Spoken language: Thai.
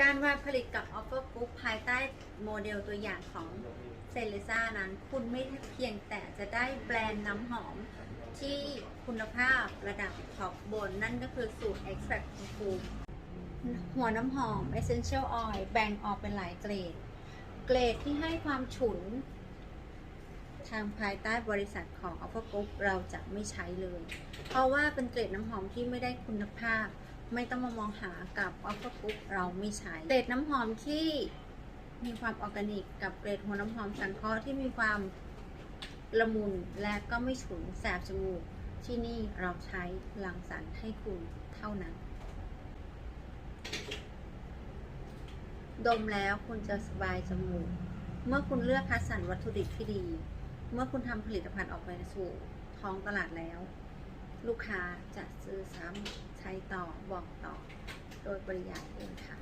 การวางผลิตกับ Offer Group ภายใต้โมเดลตัวอย่างของเซเลซ่านั้น คุณไม่เพียงแต่จะได้แบรนด์น้ำหอมที่คุณภาพระดับท็อปบน นั่นก็คือสูตร Extract คูหัวน้ำหอม Essential Oil แบ่งออกเป็นหลายเกรด เกรดที่ให้ความฉุน ทางภายใต้บริษัทของ Offer Group เราจะไม่ใช้เลย เพราะว่าเป็นเกรดน้ำหอมที่ไม่ได้คุณภาพ ไม่ต้องมามองหากับ Offer Group เราไม่ใช้เกรดน้ำหอมที่มีความออร์แกนิก กับเกรดหัวน้ำหอมสังเคราะห์ที่มีความละมุนและก็ไม่ฉุนแสบจมูก ที่นี่เราใช้ลังสรรค์ให้คุณเท่านั้น ดมแล้วคุณจะสบายจมูก เมื่อคุณเลือกคัดสรรวัตถุดิบที่ดี เมื่อคุณทำผลิตภัณฑ์ออกไปสู่ท้องตลาดแล้ว ลูกค้าจะซื้อซ้ำใช้ต่อบอกต่อโดยปริยายเองค่ะ